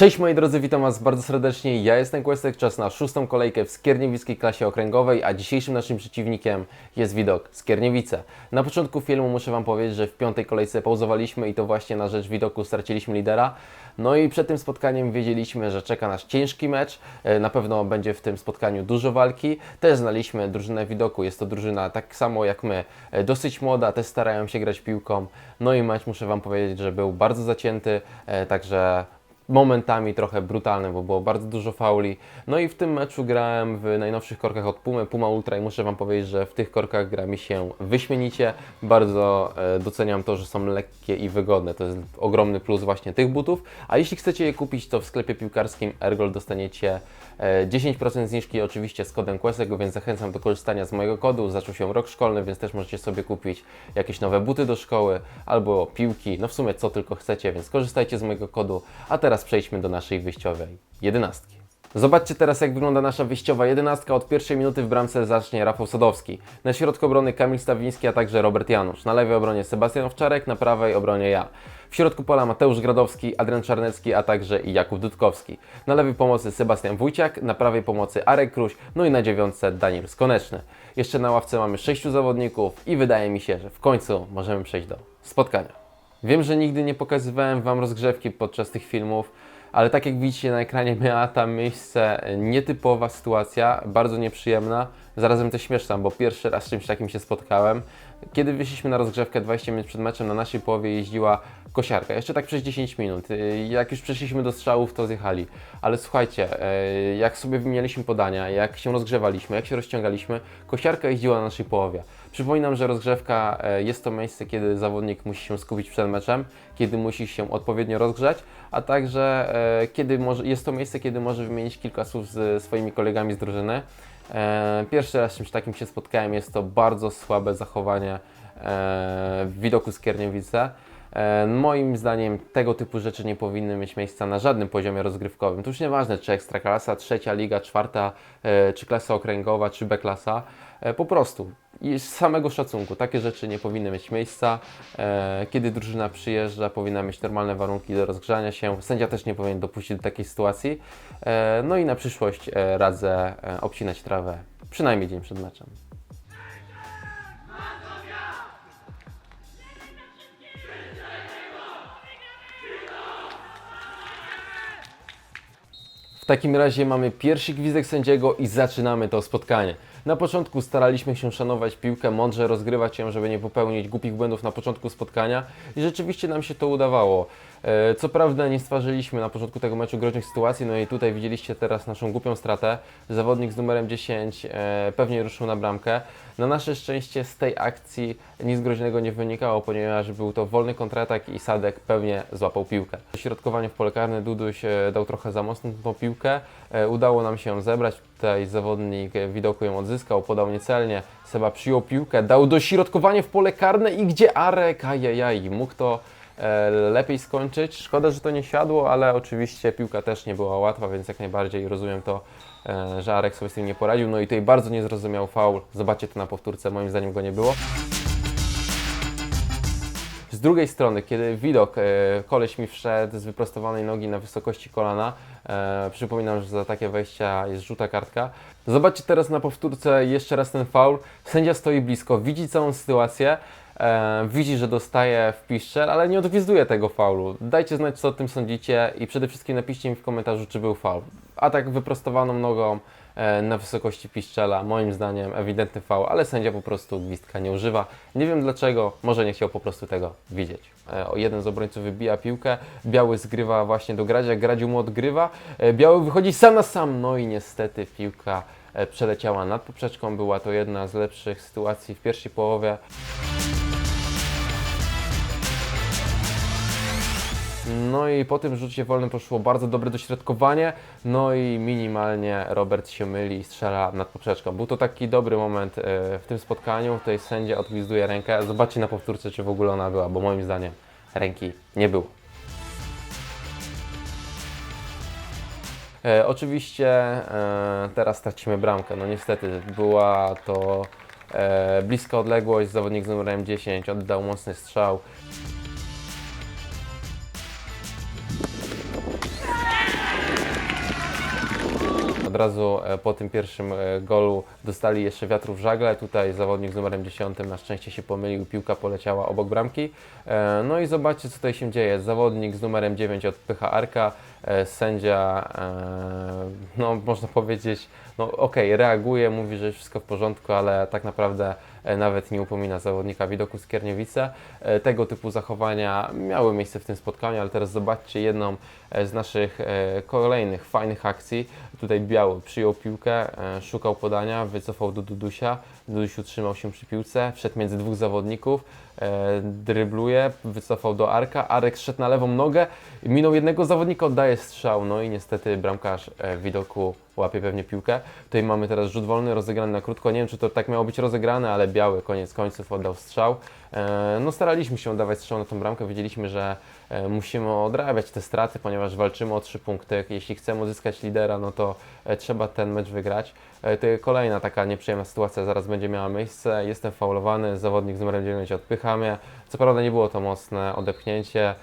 Cześć moi drodzy, witam Was bardzo serdecznie. Ja jestem Questek, czas na szóstą kolejkę w Skierniewickiej klasie okręgowej, a dzisiejszym naszym przeciwnikiem jest widok Skierniewice. Na początku filmu muszę Wam powiedzieć, że w piątej kolejce pauzowaliśmy i to właśnie na rzecz widoku straciliśmy lidera. No i przed tym spotkaniem wiedzieliśmy, że czeka nas ciężki mecz. E, Na pewno będzie w tym spotkaniu dużo walki. Też znaliśmy drużynę widoku. Jest to drużyna tak samo jak my, e, dosyć młoda, też starają się grać piłką. No i mecz muszę Wam powiedzieć, że był bardzo zacięty, e, także momentami trochę brutalny, bo było bardzo dużo fauli. No i w tym meczu grałem w najnowszych korkach od Pumy, Puma Ultra i muszę Wam powiedzieć, że w tych korkach gra mi się wyśmienicie. Bardzo e, doceniam to, że są lekkie i wygodne. To jest ogromny plus właśnie tych butów. A jeśli chcecie je kupić, to w sklepie piłkarskim Ergol dostaniecie e, 10% zniżki oczywiście z kodem Quesego, więc zachęcam do korzystania z mojego kodu. Zaczął się rok szkolny, więc też możecie sobie kupić jakieś nowe buty do szkoły albo piłki, no w sumie co tylko chcecie, więc korzystajcie z mojego kodu. A teraz przejdźmy do naszej wyjściowej jedenastki. Zobaczcie teraz, jak wygląda nasza wyjściowa jedenastka. Od pierwszej minuty w bramce zacznie Rafał Sadowski. Na środku obrony Kamil Stawiński, a także Robert Janusz. Na lewej obronie Sebastian Owczarek, na prawej obronie ja. W środku pola Mateusz Gradowski, Adrian Czarnecki, a także Jakub Dudkowski. Na lewej pomocy Sebastian Wójciak, na prawej pomocy Arek Kruś, no i na dziewiątce Daniel Skoneczny. Jeszcze na ławce mamy sześciu zawodników i wydaje mi się, że w końcu możemy przejść do spotkania. Wiem, że nigdy nie pokazywałem Wam rozgrzewki podczas tych filmów, ale tak jak widzicie na ekranie miała tam miejsce nietypowa sytuacja, bardzo nieprzyjemna, zarazem też śmieszna, bo pierwszy raz z czymś takim się spotkałem. Kiedy wyszliśmy na rozgrzewkę 20 minut przed meczem, na naszej połowie jeździła kosiarka, jeszcze tak przez 10 minut. Y, Jak już przeszliśmy do strzałów, to zjechali. Ale słuchajcie, y, jak sobie wymienialiśmy podania, jak się rozgrzewaliśmy, jak się rozciągaliśmy, kosiarka jeździła na naszej połowie. Przypominam, że rozgrzewka e, jest to miejsce, kiedy zawodnik musi się skupić przed meczem, kiedy musi się odpowiednio rozgrzać, a także e, kiedy może, jest to miejsce, kiedy może wymienić kilka słów z swoimi kolegami z drużyny. E, Pierwszy raz z czymś takim się spotkałem, jest to bardzo słabe zachowanie w widoku Skierniewice. E, Moim zdaniem tego typu rzeczy nie powinny mieć miejsca na żadnym poziomie rozgrywkowym. To już nieważne, czy ekstraklasa, trzecia liga, czwarta, czy klasa okręgowa, czy B-klasa. E, Po prostu i z samego szacunku takie rzeczy nie powinny mieć miejsca. E, Kiedy drużyna przyjeżdża, powinna mieć normalne warunki do rozgrzania się. Sędzia też nie powinien dopuścić do takiej sytuacji. E, No i na przyszłość e, radzę e, obcinać trawę przynajmniej dzień przed meczem. Takim razie mamy pierwszy gwizdek sędziego i zaczynamy to spotkanie. Na początku staraliśmy się szanować piłkę, mądrze rozgrywać ją, żeby nie popełnić głupich błędów na początku spotkania i rzeczywiście nam się to udawało. E, Co prawda nie stworzyliśmy na początku tego meczu groźnych sytuacji, no i tutaj widzieliście teraz naszą głupią stratę. Zawodnik z numerem 10 e, pewnie ruszył na bramkę. Na nasze szczęście z tej akcji nic groźnego nie wynikało, ponieważ był to wolny kontratak i Sadek pewnie złapał piłkę. Środkowanie w pole karne Duduś e, dał trochę za mocno tą piłkę. E, Udało nam się ją zebrać. Tutaj zawodnik e, widoku ją odzyskał, podał niecelnie. Seba przyjął piłkę, dał dośrodkowanie w pole karne i gdzie Arek? Ajajaj, mógł to e, lepiej skończyć. Szkoda, że to nie siadło, ale oczywiście piłka też nie była łatwa, więc jak najbardziej rozumiem to, że Arek sobie z tym nie poradził. No i tutaj bardzo niezrozumiał faul. Zobaczcie to na powtórce, moim zdaniem go nie było. Z drugiej strony, kiedy widok, e, koleś mi wszedł z wyprostowanej nogi na wysokości kolana, e, przypominam, że za takie wejścia jest żółta kartka. Zobaczcie teraz na powtórce jeszcze raz ten faul. Sędzia stoi blisko, widzi całą sytuację, e, widzi, że dostaje w piszczel, ale nie odgwizduje tego faulu. Dajcie znać, co o tym sądzicie i przede wszystkim napiszcie mi w komentarzu, czy był faul. Tak wyprostowaną nogą na wysokości piszczela, moim zdaniem ewidentny faul, ale sędzia po prostu gwizdka nie używa. Nie wiem dlaczego, może nie chciał po prostu tego widzieć. E, jeden z obrońców wybija piłkę, Biały zgrywa właśnie do Gradzia, Gradziu mu odgrywa, e, Biały wychodzi sam na sam, no i niestety piłka e, przeleciała nad poprzeczką, była to jedna z lepszych sytuacji w pierwszej połowie. No i po tym rzucie wolnym poszło bardzo dobre dośrodkowanie, no i minimalnie Robert się myli i strzela nad poprzeczką. Był to taki dobry moment e, w tym spotkaniu, tutaj sędzia odgwizduje rękę. Zobaczcie na powtórce, czy w ogóle ona była, bo moim zdaniem ręki nie było. E, oczywiście e, teraz tracimy bramkę. No niestety była to e, bliska odległość. Zawodnik z numerem 10 oddał mocny strzał. Razu e, po tym pierwszym e, golu dostali jeszcze wiatru w żagle. Tutaj zawodnik z numerem 10 na szczęście się pomylił, piłka poleciała obok bramki. E, No i zobaczcie, co tutaj się dzieje. Zawodnik z numerem 9 odpycha Arka, sędzia, e, no można powiedzieć, no okej, reaguje, mówi, że jest wszystko w porządku, ale tak naprawdę e, nawet nie upomina zawodnika widoku Skierniewice. E, Tego typu zachowania miały miejsce w tym spotkaniu, ale teraz zobaczcie jedną e, z naszych e, kolejnych fajnych akcji. Tutaj Biały przyjął piłkę, e, szukał podania, wycofał do Dudusia. Duduś utrzymał się przy piłce, wszedł między dwóch zawodników, e, drybluje, wycofał do Arka. Arek szedł na lewą nogę, minął jednego zawodnika, oddaje strzał. No i niestety bramkarz e, w widoku łapie pewnie piłkę. Tutaj mamy teraz rzut wolny, rozegrany na krótko. Nie wiem, czy to tak miało być rozegrane, ale Biały koniec końców oddał strzał. E, No staraliśmy się oddawać strzał na tą bramkę. Wiedzieliśmy, że e, musimy odrabiać te straty, ponieważ walczymy o trzy punkty. Jeśli chcemy uzyskać lidera, no to trzeba ten mecz wygrać. Kolejna taka nieprzyjemna sytuacja zaraz będzie miała miejsce. Jestem faulowany, zawodnik z numerem 9 odpycha. Co prawda nie było to mocne odepchnięcie,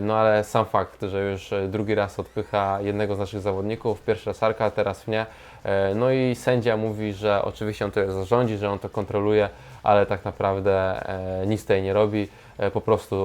no ale sam fakt, że już e, drugi raz odpycha jednego z naszych zawodników, pierwszy raz Arka, teraz mnie. E, No i sędzia mówi, że oczywiście on to zarządzi, że on to kontroluje, ale tak naprawdę e, nic tutaj nie robi. E, Po prostu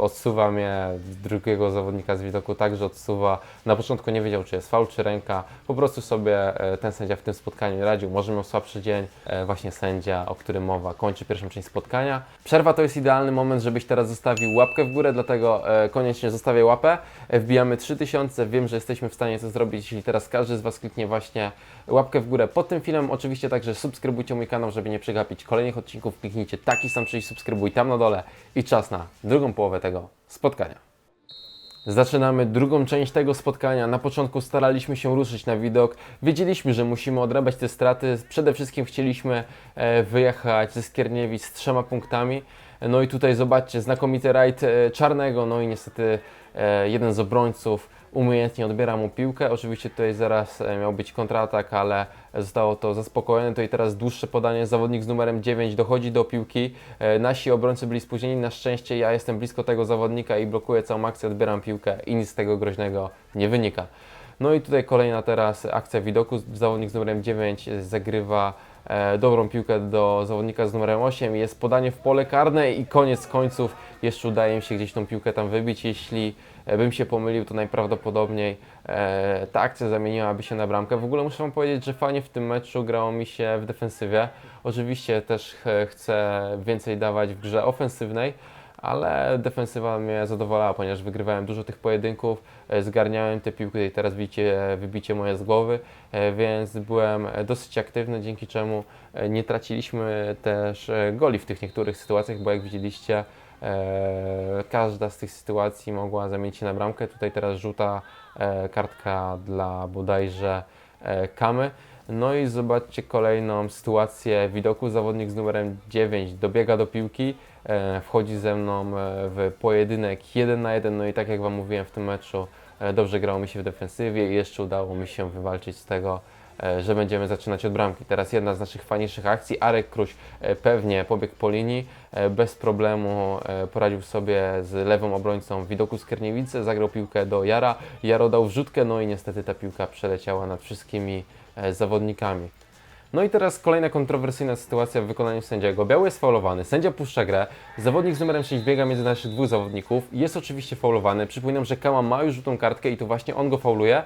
odsuwa mnie, drugiego zawodnika z widoku także odsuwa. Na początku nie wiedział, czy jest faul, czy ręka. Po prostu sobie e, ten sędzia w tym spotkaniu radził. Może miał słabszy dzień. E, Właśnie sędzia, o którym mowa, kończy pierwszą część spotkania. Przerwa to jest idealny moment, żebyś teraz zostawił łapkę w górę, dlatego koniecznie zostawię łapę. Wbijamy 3000. Wiem, że jesteśmy w stanie to zrobić, jeśli teraz każdy z Was kliknie właśnie łapkę w górę pod tym filmem. Oczywiście także subskrybujcie mój kanał, żeby nie przegapić kolejnych odcinków. Kliknijcie taki sam przycisk subskrybuj tam na dole i czas na drugą połowę tego spotkania. Zaczynamy drugą część tego spotkania. Na początku staraliśmy się ruszyć na widok. Wiedzieliśmy, że musimy odrabiać te straty. Przede wszystkim chcieliśmy e, wyjechać ze Skierniewic z trzema punktami. No i tutaj zobaczcie, znakomity rajd e, Czarnego. No i niestety e, jeden z obrońców umiejętnie odbiera mu piłkę. Oczywiście tutaj zaraz e, miał być kontratak, ale zostało to zaspokojone. To i teraz dłuższe podanie. Zawodnik z numerem 9 dochodzi do piłki. E, Nasi obrońcy byli spóźnieni. Na szczęście ja jestem blisko tego zawodnika i blokuję całą akcję, odbieram piłkę i nic z tego groźnego nie wynika. No i tutaj kolejna teraz akcja widoku. Zawodnik z numerem 9 zagrywa e, dobrą piłkę do zawodnika z numerem 8. Jest podanie w pole karne i koniec końców jeszcze udaje mi się gdzieś tą piłkę tam wybić. Jeśli bym się pomylił, to najprawdopodobniej e, ta akcja zamieniłaby się na bramkę. W ogóle muszę Wam powiedzieć, że fajnie w tym meczu grało mi się w defensywie. Oczywiście też ch- chcę więcej dawać w grze ofensywnej, ale defensywa mnie zadowalała, ponieważ wygrywałem dużo tych pojedynków, e, zgarniałem te piłki i teraz widzicie wybicie moje z głowy, e, więc byłem e, dosyć aktywny, dzięki czemu e, nie traciliśmy też e, goli w tych niektórych sytuacjach, bo jak widzieliście, e, każda z tych sytuacji mogła zamienić się na bramkę. Tutaj teraz żółta e, kartka dla bodajże e, Kamy. No i zobaczcie kolejną sytuację widoku. Zawodnik z numerem 9 dobiega do piłki, e, wchodzi ze mną e, w pojedynek 1 na 1. No i tak jak Wam mówiłem w tym meczu, e, dobrze grało mi się w defensywie i jeszcze udało mi się wywalczyć z tego, e, że będziemy zaczynać od bramki. Teraz jedna z naszych fajniejszych akcji. Arek Kruś e, pewnie pobiegł po linii, e, bez problemu e, poradził sobie z lewą obrońcą widoku Skierniewicy, zagrał piłkę do Jara, Jaro dał wrzutkę, no i niestety ta piłka przeleciała nad wszystkimi e, zawodnikami. No i teraz kolejna kontrowersyjna sytuacja w wykonaniu sędziego. Biały jest faulowany, sędzia puszcza grę, zawodnik z numerem 6 biega między naszych dwóch zawodników, jest oczywiście faulowany. Przypominam, że Kama ma już żółtą kartkę i to właśnie on go fauluje.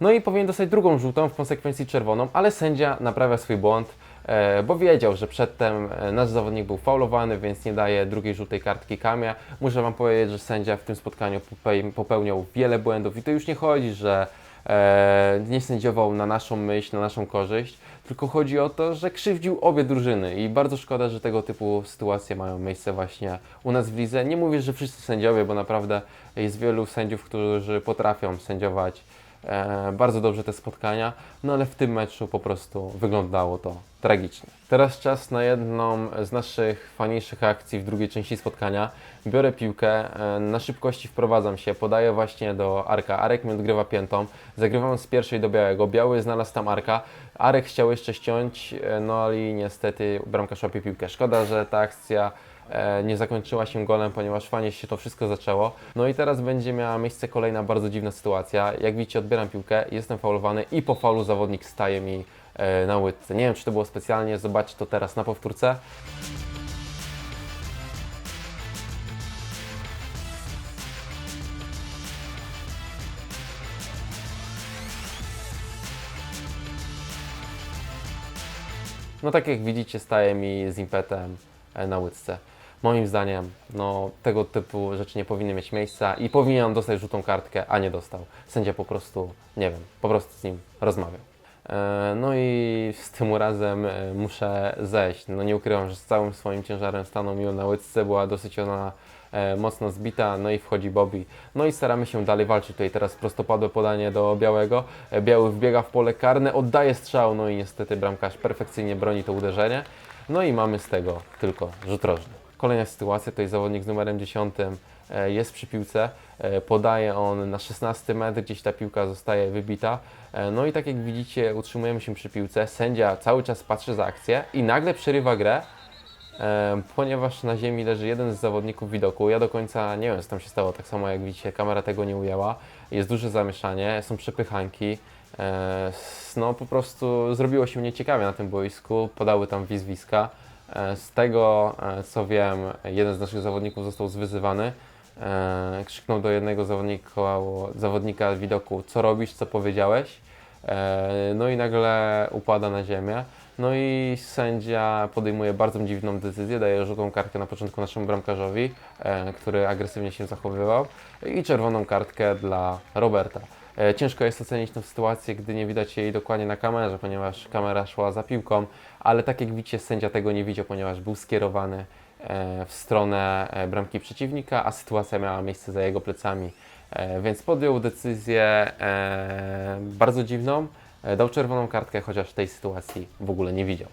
No i powinien dostać drugą żółtą, w konsekwencji czerwoną, ale sędzia naprawia swój błąd, e, bo wiedział, że przedtem e, nasz zawodnik był faulowany, więc nie daje drugiej żółtej kartki Kamie. Muszę Wam powiedzieć, że sędzia w tym spotkaniu pope- popełniał wiele błędów i to już nie chodzi, że e, nie sędziował na naszą myśl, na naszą korzyść, tylko chodzi o to, że krzywdził obie drużyny i bardzo szkoda, że tego typu sytuacje mają miejsce właśnie u nas w lidze. Nie mówię, że wszyscy sędziowie, bo naprawdę jest wielu sędziów, którzy potrafią sędziować bardzo dobrze te spotkania, no ale w tym meczu po prostu wyglądało to tragicznie. Teraz czas na jedną z naszych fajniejszych akcji w drugiej części spotkania. Biorę piłkę, e, na szybkości wprowadzam się, podaję właśnie do Arka. Arek mi odgrywa piętą, zagrywam z pierwszej do Białego. Biały znalazł tam Arka. Arek chciał jeszcze ściąć, e, no ale niestety bramkarz łapie piłkę. Szkoda, że ta akcja e, nie zakończyła się golem, ponieważ fajnie się to wszystko zaczęło. No i teraz będzie miała miejsce kolejna bardzo dziwna sytuacja. Jak widzicie, odbieram piłkę, jestem faulowany i po faulu zawodnik staje mi e, na łydce. Nie wiem, czy to było specjalnie, zobaczcie to teraz na powtórce. No tak jak widzicie, staje mi z impetem e, na łydce. Moim zdaniem, no tego typu rzeczy nie powinny mieć miejsca i powinien dostać żółtą kartkę, a nie dostał. Sędzia po prostu, nie wiem, po prostu z nim rozmawiał. E, No i z tym razem e, muszę zejść. No nie ukrywam, że z całym swoim ciężarem stanął mi na łydce, była dosyć ona e, mocno zbita, no i wchodzi Bobby. No i staramy się dalej walczyć. Tutaj teraz prostopadłe podanie do Białego. Biały wbiega w pole karne, oddaje strzał, no i niestety bramkarz perfekcyjnie broni to uderzenie. No i mamy z tego tylko rzut rożny. Kolejna sytuacja, tutaj zawodnik z numerem 10 e, jest przy piłce, e, podaje on na 16 metr, gdzieś ta piłka zostaje wybita. E, No i tak jak widzicie, utrzymujemy się przy piłce, sędzia cały czas patrzy za akcję i nagle przerywa grę, ponieważ na ziemi leży jeden z zawodników widoku. Ja do końca nie wiem, co tam się stało, tak samo jak widzicie, kamera tego nie ujęła. Jest duże zamieszanie, są przepychanki. No po prostu zrobiło się nieciekawie na tym boisku, podały tam wizwiska. E, Z tego, e, co wiem, jeden z naszych zawodników został zwyzywany. E, Krzyknął do jednego zawodnika, zawodnika widoku, co robisz, co powiedziałeś. No i nagle upada na ziemię. No i sędzia podejmuje bardzo dziwną decyzję, daje żółtą kartkę na początku naszemu bramkarzowi, który agresywnie się zachowywał i czerwoną kartkę dla Roberta. Ciężko jest ocenić tę sytuację, gdy nie widać jej dokładnie na kamerze, ponieważ kamera szła za piłką, ale tak jak widzicie, sędzia tego nie widział, ponieważ był skierowany e, w stronę e, bramki przeciwnika, a sytuacja miała miejsce za jego plecami. E, Więc podjął decyzję bardzo dziwną, dał czerwoną kartkę, chociaż tej sytuacji w ogóle nie widział.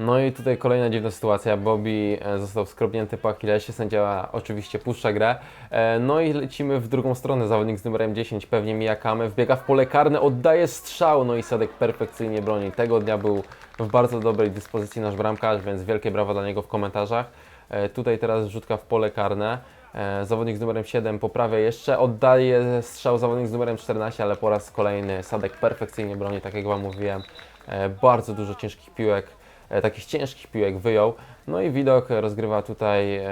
No i tutaj kolejna dziwna sytuacja. Bobby e, został skrobnięty po Achillesie, sędzia oczywiście puszcza grę. E, No i lecimy w drugą stronę. Zawodnik z numerem 10, pewnie Mijakamy, wbiega w pole karne, oddaje strzał, no i Sadek perfekcyjnie broni. Tego dnia był w bardzo dobrej dyspozycji nasz bramkarz, więc wielkie brawa dla niego w komentarzach. E, Tutaj teraz rzutka w pole karne. Zawodnik z numerem 7 poprawia jeszcze, oddaje strzał zawodnik z numerem 14, ale po raz kolejny Sadek perfekcyjnie broni, tak jak Wam mówiłem. Bardzo dużo ciężkich piłek takich ciężkich piłek wyjął. No i widok rozgrywa tutaj e,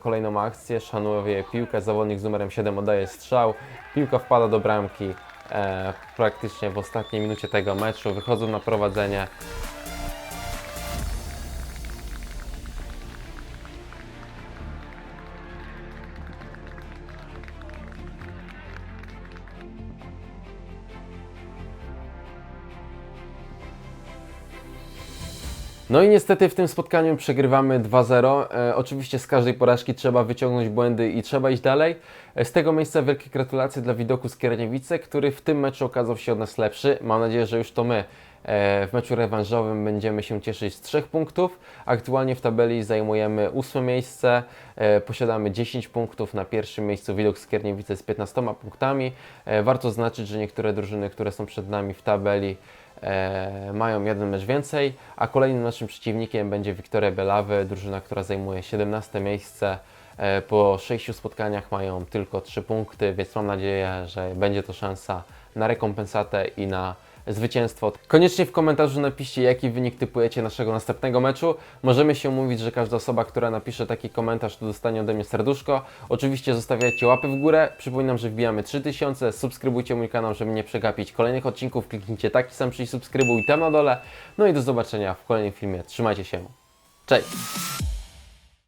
kolejną akcję, szanuje piłkę, zawodnik z numerem 7 oddaje strzał, piłka wpada do bramki e, praktycznie w ostatniej minucie tego meczu, wychodzą na prowadzenie. No i niestety w tym spotkaniu przegrywamy 2-0. E, oczywiście z każdej porażki trzeba wyciągnąć błędy i trzeba iść dalej. E, z tego miejsca wielkie gratulacje dla widoku z Kierniewice, który w tym meczu okazał się od nas lepszy. Mam nadzieję, że już to my e, w meczu rewanżowym będziemy się cieszyć z trzech punktów. Aktualnie w tabeli zajmujemy ósme miejsce, e, posiadamy 10 punktów na pierwszym miejscu widok z Kierniewice z 15 punktami. E, warto zaznaczyć, że niektóre drużyny, które są przed nami w tabeli mają jeden mecz więcej, a kolejnym naszym przeciwnikiem będzie Wiktoria Belawy, drużyna, która zajmuje 17 miejsce. E, po 6 spotkaniach mają tylko 3 punkty, więc mam nadzieję, że będzie to szansa na rekompensatę i na zwycięstwo. Koniecznie w komentarzu napiszcie, jaki wynik typujecie naszego następnego meczu. Możemy się umówić, że każda osoba, która napisze taki komentarz, to dostanie ode mnie serduszko. Oczywiście zostawiajcie łapy w górę. Przypominam, że wbijamy 3000. Subskrybujcie mój kanał, żeby nie przegapić kolejnych odcinków. Kliknijcie taki sam przycisk subskrybuj tam na dole. No i do zobaczenia w kolejnym filmie. Trzymajcie się. Cześć!